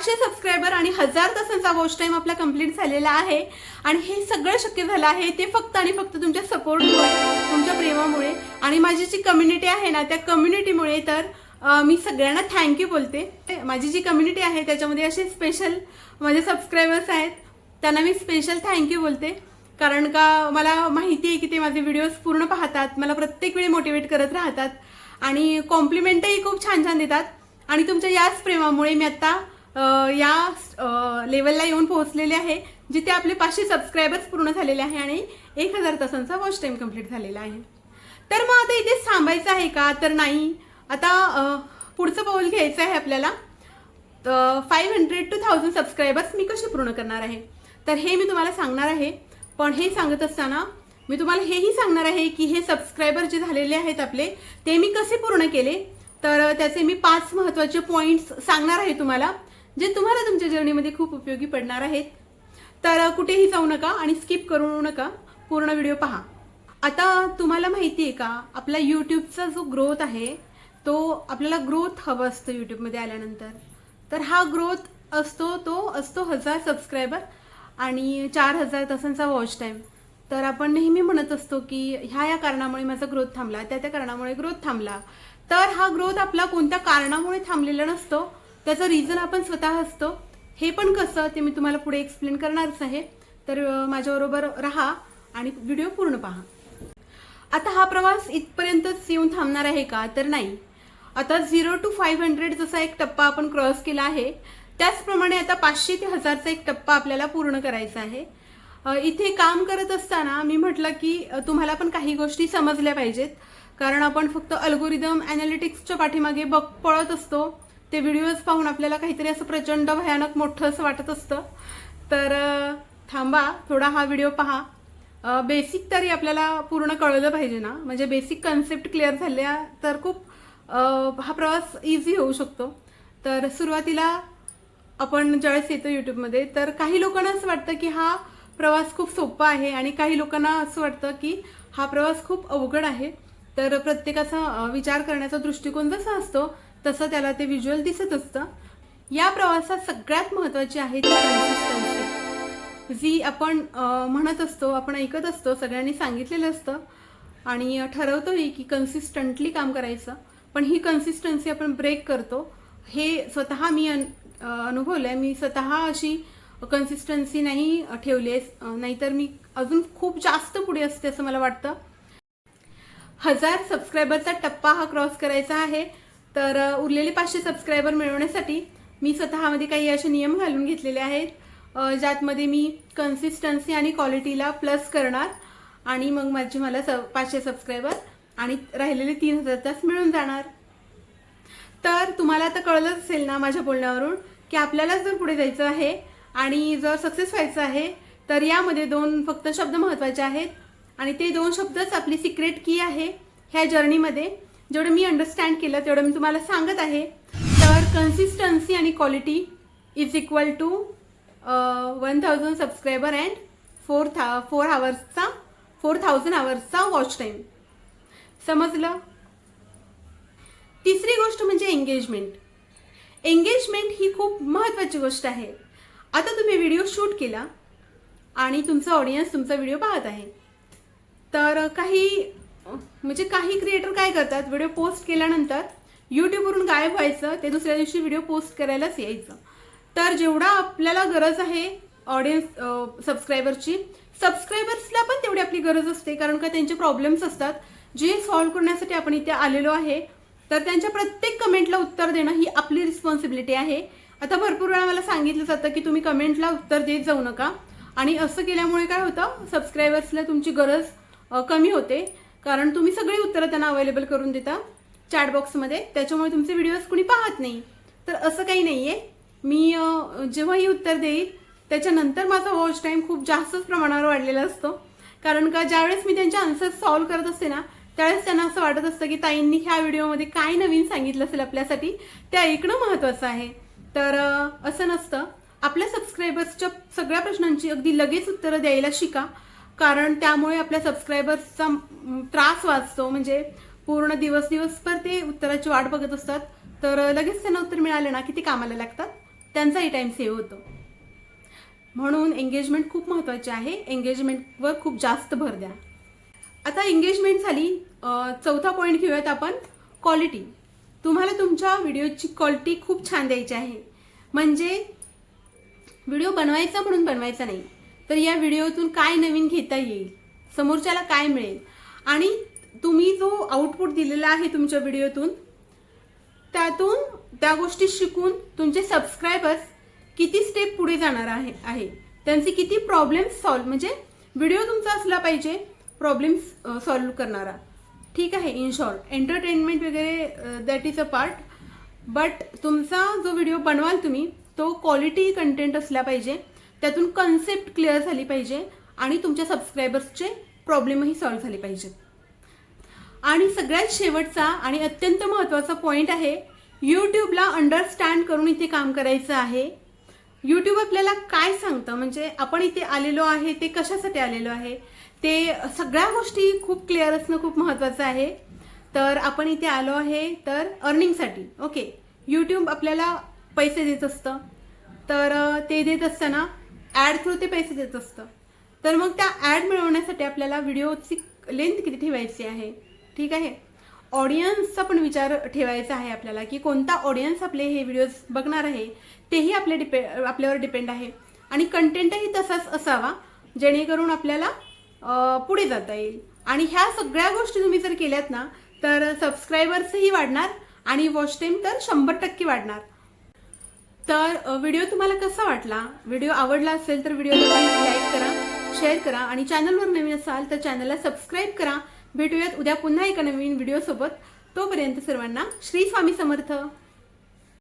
पाचशे सबस्क्रायबर आणि हजार तासांचा वॉच टाईम आपला कंप्लीट झालेला आहे. आणि हे सगळं शक्य झालं आहे ते फक्त आणि फक्त तुमच्या सपोर्टमुळे तुमच्या प्रेमामुळे आणि माझी जी कम्युनिटी आहे ना त्या कम्युनिटीमुळे तर मी सगळ्यांना थँक्यू बोलते. माझी जी कम्युनिटी आहे त्याच्यामध्ये असे स्पेशल माझे सबस्क्रायबर्स आहेत त्यांना मी स्पेशल थँक्यू बोलते. कारण का मला माहिती आहे की ते माझे व्हिडिओज पूर्ण पाहतात मला प्रत्येक वेळी मोटिवेट करत राहतात. आणि कॉम्प्लिमेंटही खूप छान छान देतात. आणि तुमच्या याच प्रेमामुळे मी आत्ता या लेवलला येऊन पोहोचलेले आहे जिथे आपले पाचशे सबस्क्रायबर्स पूर्ण झालेले आहे आणि एक हजार तासांचा वॉच टाईम कंप्लीट झालेला आहे. तर मग आता इथेच थांबायचं आहे का? तर नाही. आता पुढचं पाऊल घ्यायचं आहे आपल्याला. Five hundred to thousand subscribers मी कसे पूर्ण करणार आहे? तर हे मी तुम्हाला सांगणार आहे. पण हे सांगत असताना मी तुम्हाला हेही सांगणार आहे की हे सबस्क्रायबर जे झालेले आहेत आपले ते मी कसे पूर्ण केले? तर त्याचे मी पाच महत्त्वाचे पॉईंट्स सांगणार आहे तुम्हाला. जे तुम्हाला तुमच्या जर्नीमध्ये खूप उपयोगी पडणार आहेत. तर कुठेही जाऊ नका आणि स्किप करू नका. पूर्ण व्हिडिओ पहा. आता तुम्हाला माहिती आहे का आपला यूट्यूबचा जो ग्रोथ आहे तो आपल्याला ग्रोथ हवं असतं यूट्यूबमध्ये आल्यानंतर. तर हा ग्रोथ असतो तो असतो हजार सबस्क्रायबर आणि चार हजार तासांचा वॉच टाईम तर आपण नेहमी म्हणत असतो की ह्या या कारणामुळे माझा ग्रोथ थांबला त्या त्या कारणामुळे ग्रोथ थांबला. तर हा ग्रोथ आपला कोणत्या कारणामुळे थांबलेला नसतो त्याचं रिझन आपण स्वतः असतो. हे पण कसं ते मी तुम्हाला पुढे एक्सप्लेन करणारच आहे. तर माझ्याबरोबर राहा आणि व्हिडिओ पूर्ण पहा. आता हा प्रवास इथपर्यंतच येऊन थांबणार आहे का? तर नाही. आता झिरो टू फाईव्ह हंड्रेड जसा एक टप्पा आपण क्रॉस केला आहे त्याचप्रमाणे आता पाचशे ते हजारचा एक टप्पा आपल्याला पूर्ण करायचा आहे. इथे काम करत असताना मी म्हटलं की तुम्हाला पण काही गोष्टी समजल्या पाहिजेत. कारण आपण फक्त अल्गोरिदम अनालिटिक्सच्या पाठीमागे बघ पळत असतो. ते व्हिडिओज पाहून आपल्याला काहीतरी असं प्रचंड भयानक मोठं असं वाटत असतं. तर थांबा थोडा हा व्हिडिओ पहा. बेसिक तरी आपल्याला पूर्ण कळलं पाहिजे ना. म्हणजे बेसिक कन्सेप्ट क्लिअर झाल्या तर खूप हा प्रवास इझी होऊ शकतो. तर सुरुवातीला आपण ज्यावेळेस येतो यूट्यूबमध्ये तर काही लोकांना असं वाटतं की हा प्रवास खूप सोपा आहे आणि काही लोकांना असं वाटतं की हा प्रवास खूप अवघड आहे. तर प्रत्येकाचा विचार करण्याचा दृष्टिकोन जसा असतो तसं त्याला ते व्हिज्युअल दिसत असतं. या प्रवासात सगळ्यात महत्त्वाची आहे ती कन्सिस्टन्सी जी आपण म्हणत असतो आपण ऐकत असतो सगळ्यांनी सांगितलेलं असतं. आणि ठरवतोही की कन्सिस्टंटली काम करायचं. पण ही कन्सिस्टन्सी आपण ब्रेक करतो. हे स्वतः मी अन अनुभवलं आहे मी स्वतः अशी कन्सिस्टन्सी नाही ठेवली आहे. नाहीतर मी अजून खूप जास्त पुढे असते असं मला वाटतं. हजार सबस्क्रायबरचा टप्पा हा क्रॉस करायचा आहे. तर उरलेले पाचशे सबस्क्रायबर मिळवण्यासाठी मी स्वतःमध्ये काही असे नियम घालून घेतलेले आहेत ज्यातमध्ये मी कन्सिस्टन्सी आणि क्वालिटीला प्लस करणार आणि मग माझे मला स पाचशे सबस्क्रायबर आणि राहिलेले तीन हजार तास मिळून जाणार. तर तुम्हाला आता कळलंच असेल ना माझ्या बोलण्यावरून की आपल्याला जर पुढे जायचं आहे आणि जर सक्सेस व्हायचं आहे तर यामध्ये दोन फक्त शब्द महत्त्वाचे आहेत आणि ते दोन शब्दच आपली सिक्रेट की आहे ह्या जर्नीमध्ये जेवढं मी अंडरस्टँड केलं तेवढं मी तुम्हाला सांगत आहे. तर कन्सिस्टन्सी आणि quality is equal to one thousand subscriber and four thou four आवर्सचा four thousand आवर्सचा वॉच टाईम समजलं? तिसरी गोष्ट म्हणजे एंगेजमेंट एंगेजमेंट ही खूप महत्त्वाची गोष्ट आहे. आता तुम्ही व्हिडिओ शूट केला आणि तुमचा ऑडियन्स तुमचा व्हिडिओ पाहत आहे. तर काही म्हणजे काही क्रिएटर काय करतात व्हिडिओ पोस्ट केल्यानंतर यूट्यूबवरून गायब व्हायचं ते दुसऱ्या दिवशी व्हिडिओ पोस्ट करायलाच यायचं. तर जेवढा आपल्याला गरज आहे ऑडियन्स सबस्क्रायबरची सबस्क्रायबर्सला पण तेवढी आपली गरज असते कारण का त्यांचे प्रॉब्लेम्स असतात. जे सॉल्व्ह करण्यासाठी आपण इथे आलेलो आहे तर त्यांच्या प्रत्येक कमेंटला उत्तर देणं ही आपली रिस्पॉन्सिबिलिटी आहे. आता भरपूर वेळा मला सांगितलं जातं की तुम्ही कमेंटला उत्तर देत जाऊ नका. आणि असं केल्यामुळे काय होतं सबस्क्रायबर्सला तुमची गरज कमी होते. कारण तुम्ही सगळी उत्तरं त्यांना अवेलेबल करून देता चॅट बॉक्समध्ये त्याच्यामुळे तुमचे व्हिडिओज कुणी पाहत नाही. तर असं काही नाही आहे मी जेव्हाही उत्तर देईल त्याच्यानंतर माझा वॉच टाईम खूप जास्तच प्रमाणावर वाढलेला असतो. कारण का ज्यावेळेस मी त्यांचे आन्सर्स सॉल्व्ह करत असते ना त्यावेळेस त्यांना असं वाटत असतं की ताईंनी ह्या व्हिडिओमध्ये काय नवीन सांगितलं असेल आपल्यासाठी ते ऐकणं महत्त्वाचं आहे. तर असं नसतं. आपल्या सबस्क्रायबर्सच्या सगळ्या प्रश्नांची अगदी लगेच उत्तरं द्यायला शिका. कारण त्यामुळे आपल्या सबस्क्रायबर्सचा त्रास वाचतो. म्हणजे पूर्ण दिवस दिवसभर ते उत्तराची वाट बघत असतात. तर लगेच त्यांना उत्तर मिळालं ना की ते कामाला लागतात? त्यांचाही टाईम सेव्ह होतो. म्हणून एंगेजमेंट खूप महत्त्वाची आहे. एंगेजमेंटवर खूप जास्त भर द्या. आता एंगेजमेंट झाली. चौथा पॉईंट घेऊयात आपण. क्वालिटी तुम्हाला तुमच्या व्हिडिओची क्वालिटी खूप छान द्यायची आहे. म्हणजे व्हिडिओ बनवायचा म्हणून बनवायचा नाही. तर या व्हिडिओतून काय नवीन घेता येईल? समोरच्याला काय मिळेल? आणि तुम्ही जो आउटपुट दिलेला आहे तुमच्या व्हिडिओतून त्यातून त्या गोष्टी शिकून तुमचे सबस्क्रायबर्स किती स्टेप पुढे जाणार आहे आहे? त्यांचे किती प्रॉब्लेम्स सॉल्व म्हणजे व्हिडिओ तुमचा असला पाहिजे प्रॉब्लेम्स सॉल्व करणारा. ठीक आहे इन शॉर्ट एंटरटेनमेंट वगैरे that is a part but तुमचा जो व्हिडिओ बनवाल तुम्ही तो क्वालिटी कंटेंट असला पाहिजे. त्यातून कन्सेप्ट क्लिअर झाली पाहिजे आणि तुमच्या सबस्क्रायबर्सचे प्रॉब्लेमही सॉल्व्ह झाले पाहिजेत. आणि सगळ्यात शेवटचा आणि अत्यंत महत्त्वाचा पॉईंट आहे यूट्यूबला अंडरस्टँड करून इथे काम करायचं आहे. यूट्यूब आपल्याला काय सांगतं? म्हणजे आपण इथे आलेलो आहे ते कशासाठी आलेलो आहे? ते सगळ्या गोष्टी खूप क्लिअर असणं खूप महत्त्वाचं आहे. तर आपण इथे आलो आहे तर अर्निंगसाठी ओके यूट्यूब आपल्याला पैसे देत असतं. तर ते देत असताना ॲड थ्रू ते पैसे देत असतं. तर मग त्या ॲड मिळवण्यासाठी आपल्याला व्हिडिओची लेंथ किती ठेवायची आहे? ठीक आहे? ऑडियन्सचा पण विचार ठेवायचा आहे आपल्याला की कोणता ऑडियन्स आपले हे व्हिडिओज बघणार आहे तेही आपले डिपे आपल्यावर डिपेंड आहे. आणि कंटेंटही तसाच असावा जेणेकरून आपल्याला पुढे जाता येईल. आणि ह्या सगळ्या गोष्टी तुम्ही जर केल्यात ना तर सबस्क्रायबर्सही वाढणार आणि वॉच टाईम तर शंभर टक्के वाढणार. तर व्हिडिओ तुम्हाला कसा वाटला? व्हिडिओ आवडला असेल तर व्हिडिओला लाईक करा शेअर करा आणि चॅनलवर नवीन असाल तर चॅनलला सबस्क्राईब करा. भेटूयात उद्या पुन्हा एका नवीन व्हिडिओसोबत. तोपर्यंत सर्वांना श्री स्वामी समर्थ.